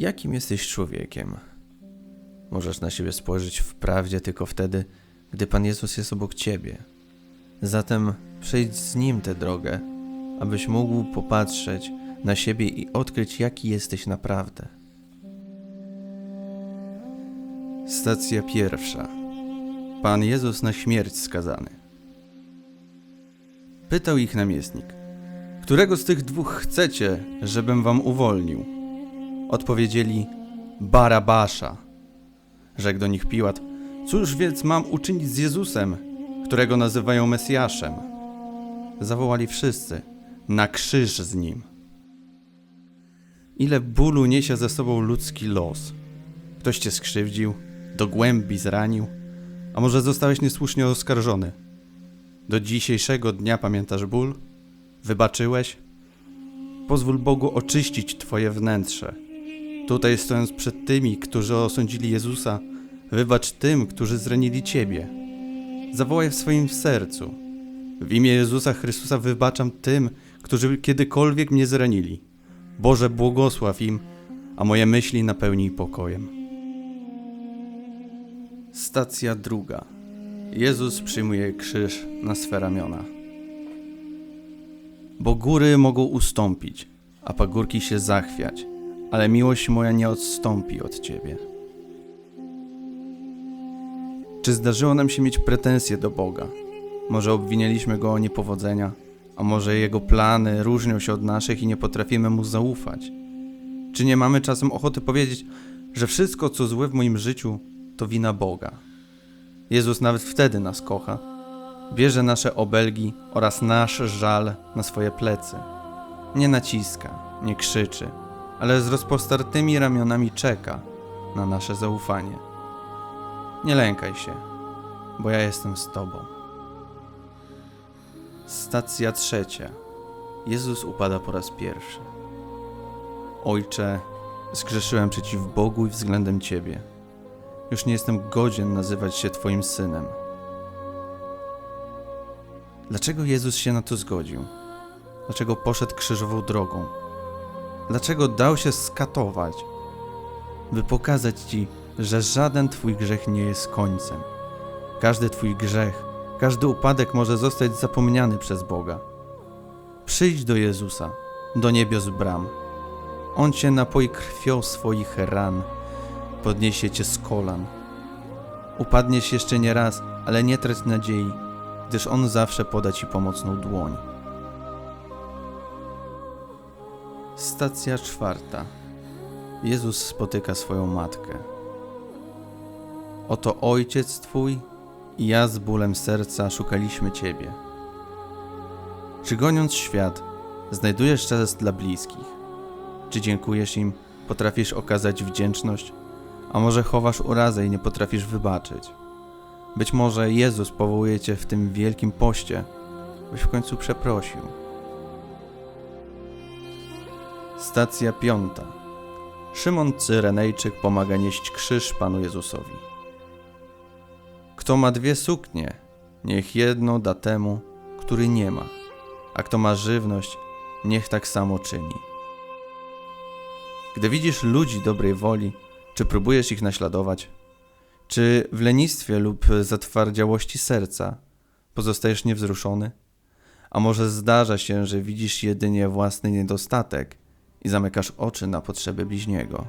Jakim jesteś człowiekiem? Możesz na siebie spojrzeć w prawdzie tylko wtedy, gdy Pan Jezus jest obok ciebie. Zatem przejdź z Nim tę drogę, abyś mógł popatrzeć na siebie i odkryć, jaki jesteś naprawdę. Stacja pierwsza. Pan Jezus na śmierć skazany. Pytał ich namiestnik: Którego z tych dwóch chcecie, żebym wam uwolnił? Odpowiedzieli: Barabasza. Rzekł do nich Piłat: Cóż więc mam uczynić z Jezusem, którego nazywają Mesjaszem? Zawołali wszyscy: Na krzyż z nim. Ile bólu niesie ze sobą ludzki los. Ktoś cię skrzywdził, do głębi zranił, a może zostałeś niesłusznie oskarżony. Do dzisiejszego dnia pamiętasz ból? Wybaczyłeś? Pozwól Bogu oczyścić Twoje wnętrze. Tutaj stojąc przed tymi, którzy osądzili Jezusa, wybacz tym, którzy zranili Ciebie. Zawołaj w swoim sercu. W imię Jezusa Chrystusa wybaczam tym, którzy kiedykolwiek mnie zranili. Boże, błogosław im, a moje myśli napełnij pokojem. Stacja druga. Jezus przyjmuje krzyż na swe ramiona. Bo góry mogą ustąpić, a pagórki się zachwiać, ale miłość moja nie odstąpi od Ciebie. Czy zdarzyło nam się mieć pretensje do Boga? Może obwinęliśmy Go o niepowodzenia, a może Jego plany różnią się od naszych i nie potrafimy Mu zaufać? Czy nie mamy czasem ochoty powiedzieć, że wszystko, co złe w moim życiu, to wina Boga? Jezus nawet wtedy nas kocha. Bierze nasze obelgi oraz nasz żal na swoje plecy. Nie naciska, nie krzyczy, ale z rozpostartymi ramionami czeka na nasze zaufanie. Nie lękaj się, bo ja jestem z Tobą. Stacja trzecia. Jezus upada po raz pierwszy. Ojcze, zgrzeszyłem przeciw Bogu i względem Ciebie. Już nie jestem godzien nazywać się Twoim synem. Dlaczego Jezus się na to zgodził? Dlaczego poszedł krzyżową drogą? Dlaczego dał się skatować? By pokazać Ci, że żaden Twój grzech nie jest końcem. Każdy Twój grzech, każdy upadek może zostać zapomniany przez Boga. Przyjdź do Jezusa, do niebios bram. On Cię napoi krwią swoich ran podniesie cię z kolan. Upadniesz jeszcze nie raz, ale nie trać nadziei, gdyż On zawsze poda ci pomocną dłoń. Stacja czwarta. Jezus spotyka swoją matkę. Oto ojciec twój i ja z bólem serca szukaliśmy ciebie. Czy goniąc świat, znajdujesz czas dla bliskich? Czy dziękujesz im, potrafisz okazać wdzięczność? A może chowasz urazę i nie potrafisz wybaczyć? Być może Jezus powołuje cię w tym wielkim poście, byś w końcu przeprosił. Stacja piąta. Szymon Cyrenejczyk pomaga nieść krzyż Panu Jezusowi. Kto ma dwie suknie, niech jedną da temu, który nie ma, a kto ma żywność, niech tak samo czyni. Gdy widzisz ludzi dobrej woli, czy próbujesz ich naśladować? Czy w lenistwie lub zatwardziałości serca pozostajesz niewzruszony? A może zdarza się, że widzisz jedynie własny niedostatek i zamykasz oczy na potrzeby bliźniego?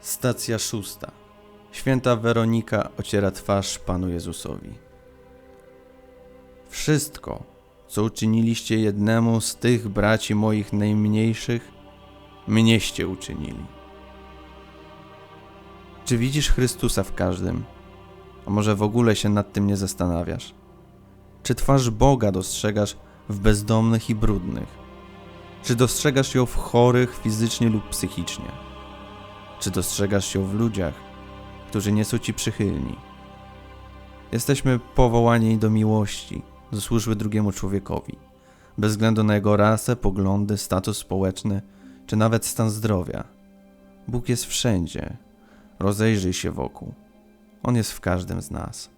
Stacja szósta. Święta Weronika ociera twarz Panu Jezusowi. Wszystko, co uczyniliście jednemu z tych braci moich najmniejszych, mnieście uczynili. Czy widzisz Chrystusa w każdym? A może w ogóle się nad tym nie zastanawiasz? Czy twarz Boga dostrzegasz w bezdomnych i brudnych? Czy dostrzegasz ją w chorych fizycznie lub psychicznie? Czy dostrzegasz ją w ludziach, którzy nie są ci przychylni? Jesteśmy powołani do miłości, do służby drugiemu człowiekowi, bez względu na jego rasę, poglądy, status społeczny czy nawet stan zdrowia. Bóg jest wszędzie. Rozejrzyj się wokół. On jest w każdym z nas.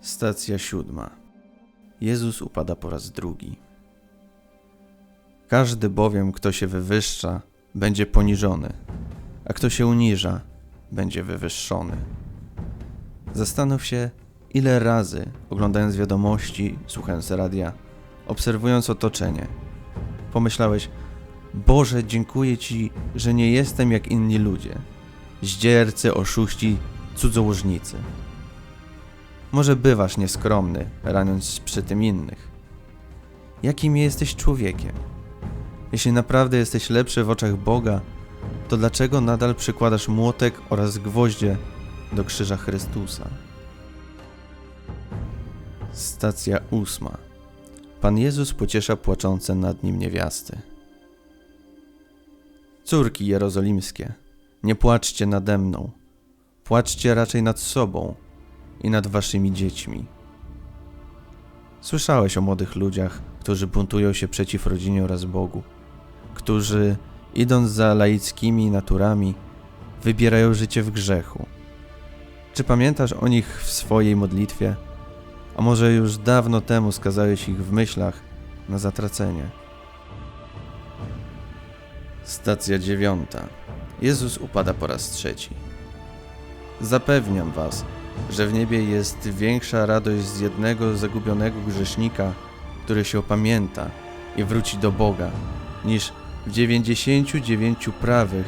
Stacja siódma. Jezus upada po raz drugi. Każdy bowiem, kto się wywyższa, będzie poniżony, a kto się uniża, będzie wywyższony. Zastanów się, ile razy, oglądając wiadomości, słuchając radia, obserwując otoczenie, pomyślałeś: Boże, dziękuję Ci, że nie jestem jak inni ludzie zdziercy, oszuści, cudzołożnicy. Może bywasz nieskromny, raniąc przy tym innych. Jakim jesteś człowiekiem? Jeśli naprawdę jesteś lepszy w oczach Boga, to dlaczego nadal przykładasz młotek oraz gwoździe do krzyża Chrystusa? Stacja ósma. Pan Jezus pociesza płaczące nad nim niewiasty. Córki jerozolimskie, nie płaczcie nade mną, płaczcie raczej nad sobą i nad waszymi dziećmi. Słyszałeś o młodych ludziach, którzy buntują się przeciw rodzinie oraz Bogu, którzy, idąc za laickimi naturami, wybierają życie w grzechu. Czy pamiętasz o nich w swojej modlitwie? A może już dawno temu skazałeś ich w myślach na zatracenie? Stacja dziewiąta. Jezus upada po raz trzeci. Zapewniam was, że w niebie jest większa radość z jednego zagubionego grzesznika, który się opamięta i wróci do Boga, niż w dziewięćdziesięciu dziewięciu prawych,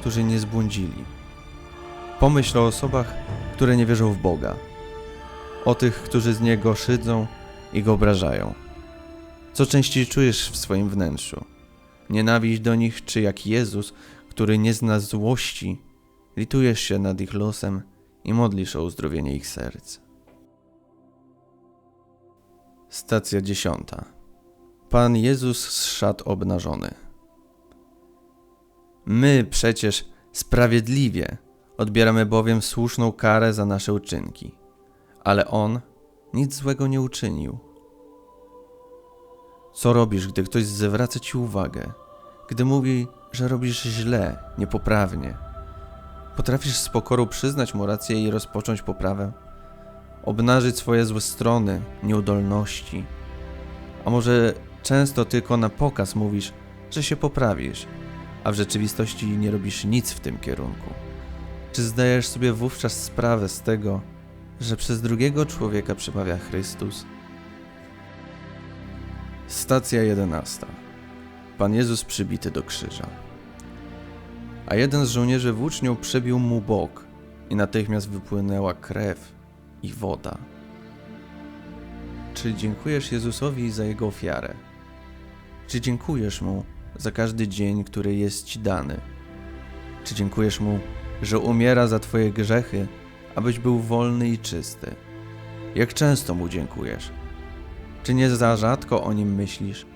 którzy nie zbłądzili. Pomyśl o osobach, które nie wierzą w Boga, o tych, którzy z Niego szydzą i Go obrażają. Co częściej czujesz w swoim wnętrzu? Nienawiść do nich, czy jak Jezus, który nie zna złości, litujesz się nad ich losem i modlisz o uzdrowienie ich serc. Stacja dziesiąta. Pan Jezus z szat obnażony. My przecież sprawiedliwie odbieramy bowiem słuszną karę za nasze uczynki, ale On nic złego nie uczynił. Co robisz, gdy ktoś zwraca ci uwagę, gdy mówi, że robisz źle, niepoprawnie? Potrafisz z pokorą przyznać mu rację i rozpocząć poprawę? Obnażyć swoje złe strony, nieudolności? A może często tylko na pokaz mówisz, że się poprawisz, a w rzeczywistości nie robisz nic w tym kierunku? Czy zdajesz sobie wówczas sprawę z tego, że przez drugiego człowieka przemawia Chrystus? Stacja jedenasta. Pan Jezus przybity do krzyża. A jeden z żołnierzy włócznią przebił mu bok i natychmiast wypłynęła krew i woda. Czy dziękujesz Jezusowi za jego ofiarę? Czy dziękujesz mu za każdy dzień, który jest ci dany? Czy dziękujesz mu, że umiera za twoje grzechy, abyś był wolny i czysty? Jak często mu dziękujesz? Czy nie za rzadko o nim myślisz?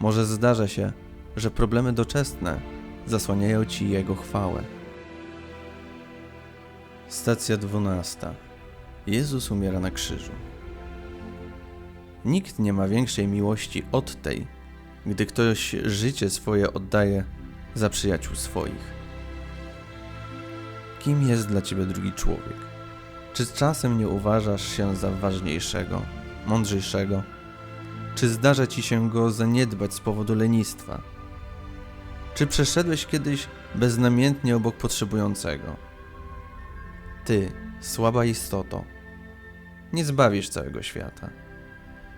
Może zdarza się, że problemy doczesne zasłaniają ci jego chwałę. Stacja dwunasta. Jezus umiera na krzyżu. Nikt nie ma większej miłości od tej, gdy ktoś życie swoje oddaje za przyjaciół swoich. Kim jest dla ciebie drugi człowiek? Czy czasem nie uważasz się za ważniejszego, mądrzejszego? Czy zdarza ci się go zaniedbać z powodu lenistwa? Czy przeszedłeś kiedyś beznamiętnie obok potrzebującego? Ty, słaba istoto, nie zbawisz całego świata.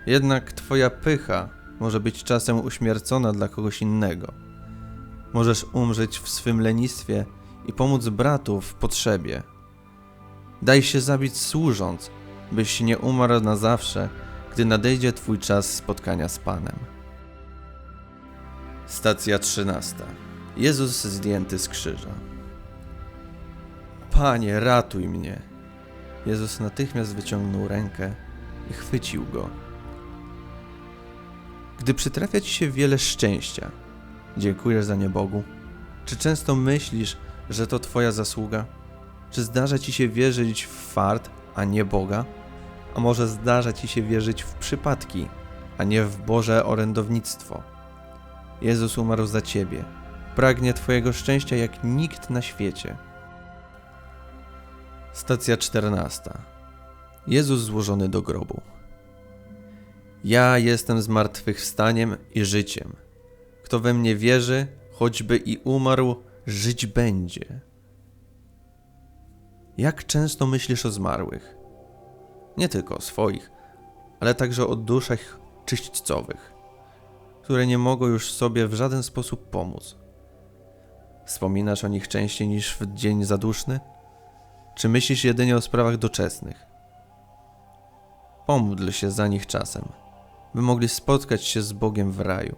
Jednak twoja pycha może być czasem uśmiercona dla kogoś innego. Możesz umrzeć w swym lenistwie i pomóc bratu w potrzebie. Daj się zabić służąc, byś nie umarł na zawsze, gdy nadejdzie twój czas spotkania z Panem. Stacja trzynasta. Jezus zdjęty z krzyża. Panie, ratuj mnie. Jezus natychmiast wyciągnął rękę i chwycił go. Gdy przytrafia ci się wiele szczęścia, dziękujesz za nie Bogu? Czy często myślisz, że to Twoja zasługa? Czy zdarza ci się wierzyć w fart, a nie Boga? A może zdarza ci się wierzyć w przypadki, a nie w Boże orędownictwo? Jezus umarł za ciebie. Pragnie Twojego szczęścia jak nikt na świecie. Stacja czternasta. Jezus złożony do grobu. Ja jestem zmartwychwstaniem i życiem. Kto we mnie wierzy, choćby i umarł, żyć będzie. Jak często myślisz o zmarłych? Nie tylko o swoich, ale także o duszach czyśćcowych, które nie mogą już sobie w żaden sposób pomóc. Wspominasz o nich częściej niż w dzień zaduszny? Czy myślisz jedynie o sprawach doczesnych? Pomódl się za nich czasem, by mogli spotkać się z Bogiem w raju.